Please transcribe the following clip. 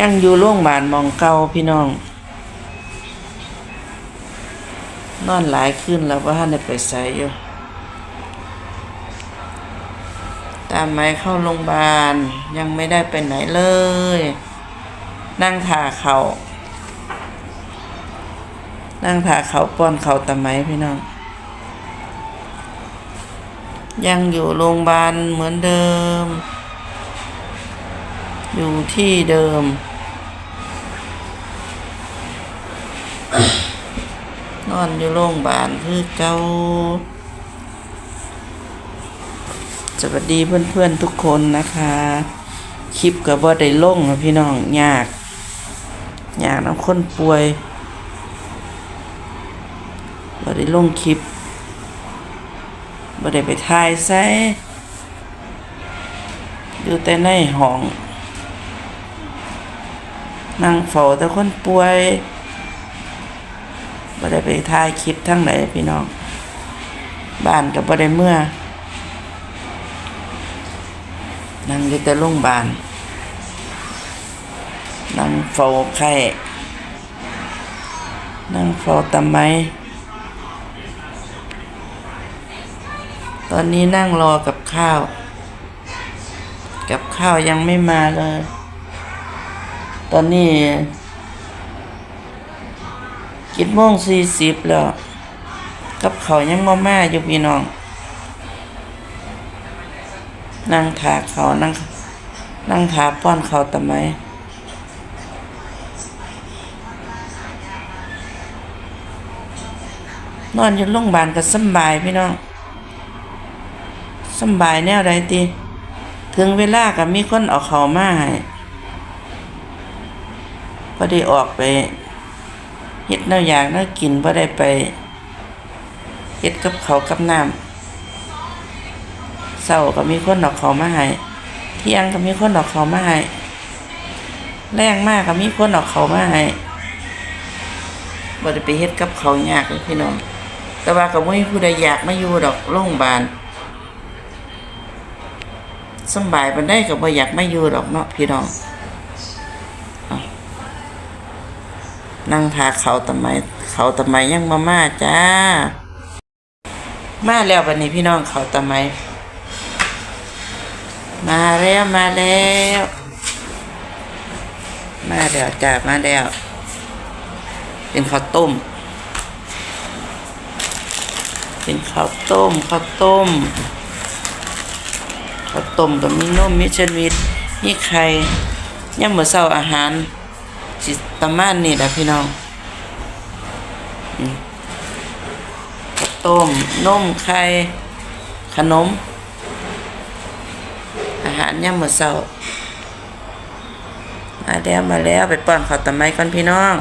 ยังอยู่โรงพยาบาลมองเก่าพี่น้อง นอนหลายขึ้นแล้วว่าท่านได้ไปใส่อยู่ ตามไม้เข้าโรงพยาบาลยังไม่ได้ไปไหนเลย นั่งถ่าเขานั่งถ่าเขาป้อนเขาตะไม้พี่น้อง ยังอยู่โรงพยาบาลเหมือนเดิม อยู่ที่เดิม นอนอยู่โรงพยาบาลคือเก่าสวัสดีเพื่อนๆทุกคนนะคะ คลิปกับว่าได้ลงนะพี่น้องยากยากน้ำคนป่วยว่ได้ลงคลิปว่ได้ไปถ่ายใส่อยู่แต่ในห้อง นั่งเฝ้าแต่คนป่วยบ่ได้ไปถ่ายคลิปทั้งไหนพี่น้อง บ้านกับบ่ได้เมื่อ นั่งอยู่แต่โรงพยาบาล นั่งเฝ้าไข้นั่งเฝ้าตะไม ตอนนี้นั่งรอกับข้าว กับข้าวยังไม่มาเลย ตอนนี้กิดโมงสี่สิบแล้ว กับเขายังมาม่าอยู่พี่น้อง นั่งถาเขานั่งนั่งถาป้อนเขาทำไมนอนอยู่โรงพยาบาลก็สบายพี่น้องสบายแนวใดตีถึงเวลาก็มีคนเอาเขาวมาให้ พอได้ออกไปเฮ็ดแนวอย่างแนวกินพอได้ไปเฮ็ดกับเขากับน้ำเช้าก็มีคนเอาเขามาให้เที่ยงก็มีคนเอาเขามาให้แรงมากก็มีคนเอาเขามาให้บ่ได้ไปเฮ็ดกับเขายากเลยพี่น้องแต่ว่าก็บ่มีผู้ใดอยากมาอยู่ดอกโรงพยาบาลสบายปานใดก็บ่อยากมาอยู่ดอกเนาะพี่น้องเอา นั่งทาเขาทำไม เขาทำไมยังมามาจ้า มาแล้วบัดนี้พี่น้องเขาทำไม มาแล้วมาแล้ว มาแล้วจ้ามาแล้ว เป็นข้าวต้ม เป็นข้าวต้มข้าวต้มข้าวต้มกับมีนมมีแซนด์วิชมีไข่ย่ำมื้อเช้าอาหาร สิประมาณนี้แหละพี่น้องอต้มนมไข่ขนม อาหารย่ำมือเช้ามาแล้วมาแล้วไปป้อนข้าวตะไม้ก่อนพี่น้อง